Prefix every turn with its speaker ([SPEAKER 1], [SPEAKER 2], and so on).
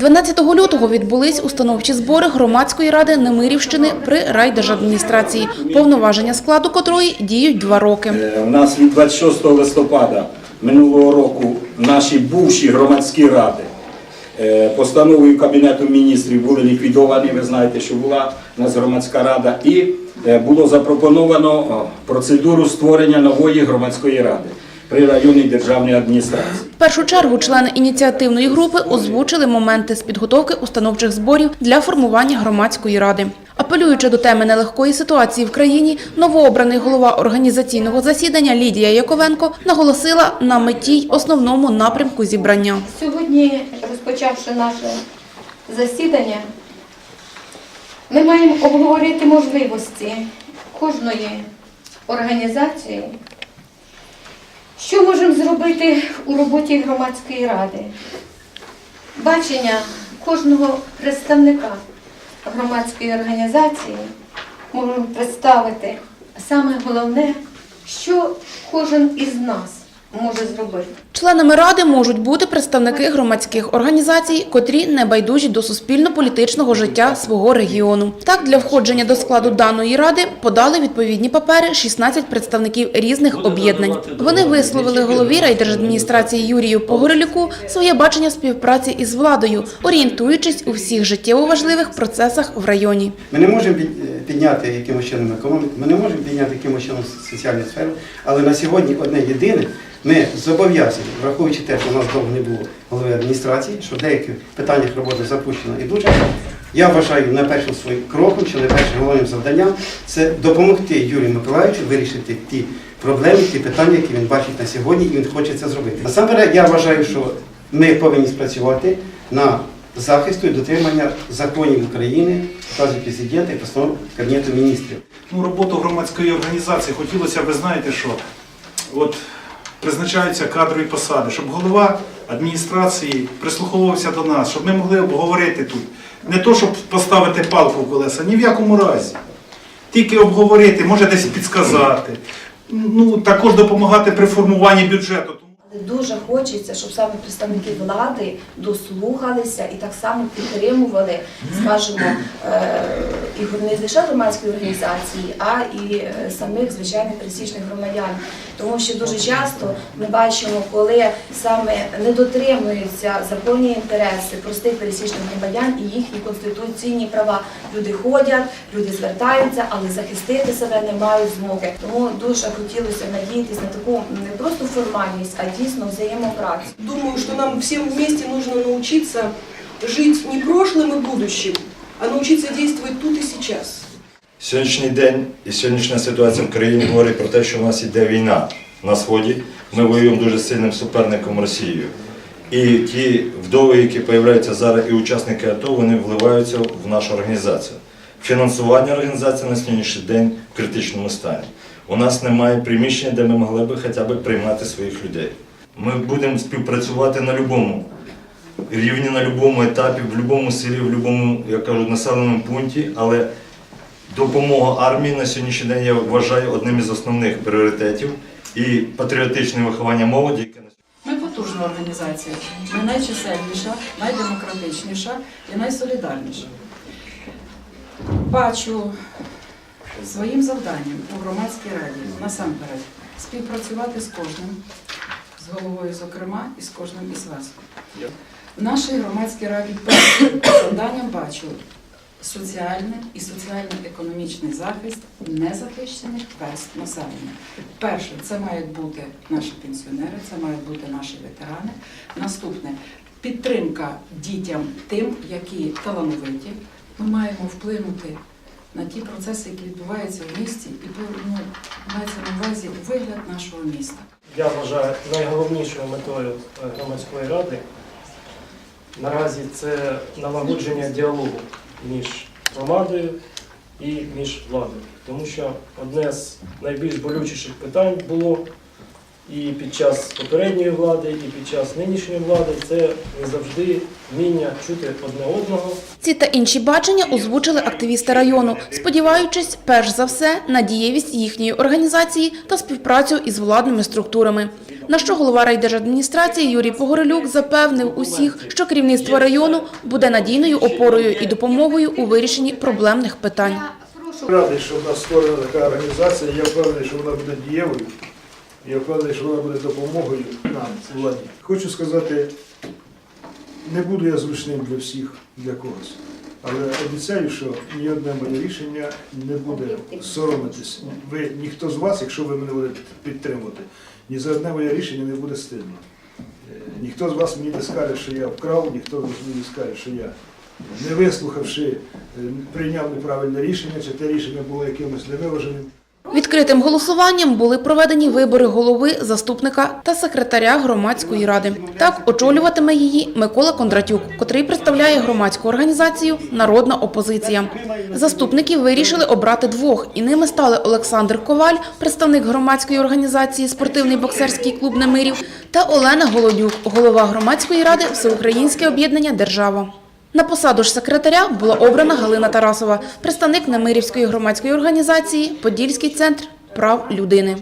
[SPEAKER 1] 12 лютого відбулись установчі збори громадської ради Немирівщини при райдержадміністрації, повноваження складу котрої діють два роки.
[SPEAKER 2] Е, У нас від 26 листопада минулого року наші бувші громадські ради е, постановою Кабінету міністрів були ліквідовані. Ви знаєте, що була у нас громадська рада, і е, було запропоновано процедуру створення нової громадської ради при районній державній адміністрації.
[SPEAKER 1] В першу чергу члени ініціативної групи озвучили моменти з підготовки установчих зборів для формування громадської ради. Апелюючи до теми нелегкої ситуації в країні, новообраний голова організаційного засідання Лідія Яковенко наголосила на меті й основному напрямку зібрання.
[SPEAKER 3] Сьогодні, розпочавши наше засідання, ми маємо обговорити можливості кожної організації, що можемо зробити у роботі громадської ради, бачення кожного представника громадської організації можемо представити. Саме головне, що кожен із нас може зробити.
[SPEAKER 1] Членами ради можуть бути представники громадських організацій, котрі не байдужі до суспільно-політичного життя свого регіону. Так, для входження до складу даної ради подали відповідні папери 16 представників різних об'єднань. Вони висловили голові райдержадміністрації Юрію Погорелюку своє бачення співпраці із владою, орієнтуючись у всіх життєво важливих процесах в районі.
[SPEAKER 4] Ми не можемо підняти якимось чином економіку, ми не можемо підняти якимось чином соціальну сферу, але на сьогодні одне єдине, ми зобов'язані, враховуючи те, що у нас довго не було голови адміністрації, що в деяких питаннях роботи запущено і дуже. Я вважаю не першим своїм кроком чи не першим головним завданням це допомогти Юрію Миколаївичу вирішити ті проблеми, ті питання, які він бачить на сьогодні, і він хоче це зробити. Насамперед, я вважаю, що ми повинні спрацювати на захисту і дотримання законів України, указів президента і постанов Кабінету міністрів.
[SPEAKER 5] Ну, роботу громадської організації хотілося б, ви знаєте, що от призначаються кадрові посади, щоб голова адміністрації прислуховувався до нас, щоб ми могли обговорити тут. Не то, щоб поставити палку в колеса, ні в якому разі. Тільки обговорити, може десь підсказати. Ну, також допомагати при формуванні бюджету.
[SPEAKER 6] Дуже хочеться, щоб саме представники влади дослухалися і так само підтримували, скажімо, е, і не лише громадські організації, а і е, самих звичайних пересічних громадян. Тому що дуже часто ми бачимо, коли саме не дотримуються законні інтереси простих пересічних громадян і їхні конституційні права. Люди ходять, люди звертаються, але захистити себе не мають змоги. Тому дуже хотілося надіятися на таку не просто формальність, а дійсно взаємопрацю.
[SPEAKER 7] Думаю, что нам всем вместе нужно научиться жить не прошлым и будущим, а научиться действовать тут и сейчас.
[SPEAKER 8] Сьогоднішній день і сьогоднішня ситуація в країні говорить про те, що в нас йде війна на сході. Ми воюємо дуже сильним суперником Росією. І ті вдови, які з'являються зараз, і учасники АТО, вони вливаються в нашу організацію. Фінансування організації на сьогоднішній день в критичному стані. У нас немає приміщення, де ми могли би хоча б приймати своїх людей. Ми будемо співпрацювати на будь-якому рівні, на будь-якому етапі, в будь-якому селі, в будь-якому, як кажуть, населеному пункті, але Допомога армії на сьогоднішній день я вважаю одним із основних пріоритетів і патріотичне виховання молоді,
[SPEAKER 9] Ми потужна організація. Ми найчисельніша, найдемократичніша і найсолідарніша. Бачу своїм завданням у громадській раді насамперед співпрацювати з кожним, з головою, зокрема, і з кожним із вас. В нашій громадській раді першим завданням бачу соціальний і соціально-економічний захист незахищених верств населення. Перше, це мають бути наші пенсіонери, це мають бути наші ветерани. Наступне підтримка дітям тим, які талановиті. Ми маємо вплинути на ті процеси, які відбуваються в місті, і ну, мається на увазі вигляд нашого міста.
[SPEAKER 10] Я вважаю найголовнішою метою е, громадської ради наразі це налагодження діалогу між громадою і між владою. Тому що одне з найбільш болючіших питань було і під час попередньої влади, і під час нинішньої влади це не завжди вміння чути одне одного,
[SPEAKER 1] Ці та інші бачення озвучили активісти району, сподіваючись, перш за все, на дієвість їхньої організації та співпрацю із владними структурами. На що голова райдержадміністрації Юрій Погорелюк запевнив усіх, що керівництво району буде надійною опорою і допомогою у вирішенні проблемних питань.
[SPEAKER 11] Радий, що в нас створена така організація. Я впевнений, що вона буде дієвою. Я впевнений, що вона буде допомогою нам, владі. Хочу сказати, не буду я зручним для всіх, для когось. Але обіцяю, що ні одне моє рішення не буде соромитись. Ви ніхто з вас, якщо ви мене будете підтримувати, ні за одне моє рішення не буде стидно. Е, Ніхто з вас мені не скаже, що я вкрав, ніхто з вас мені не скаже, що я не вислухавши, е, прийняв неправильне рішення, чи те рішення було якимось невиваженим.
[SPEAKER 1] Відкритим голосуванням були проведені вибори голови, заступника та секретаря громадської ради. Так очолюватиме її Микола Кондратюк, котрий представляє громадську організацію Народна опозиція. Заступників вирішили обрати двох, і ними стали Олександр Коваль, представник громадської організації Спортивний боксерський клуб Немирів, та Олена Голодюк, голова громадської ради Всеукраїнське об'єднання Держава. На посаду ж секретаря була обрана Галина Тарасова, представник Немирівської громадської організації Подільський центр прав людини.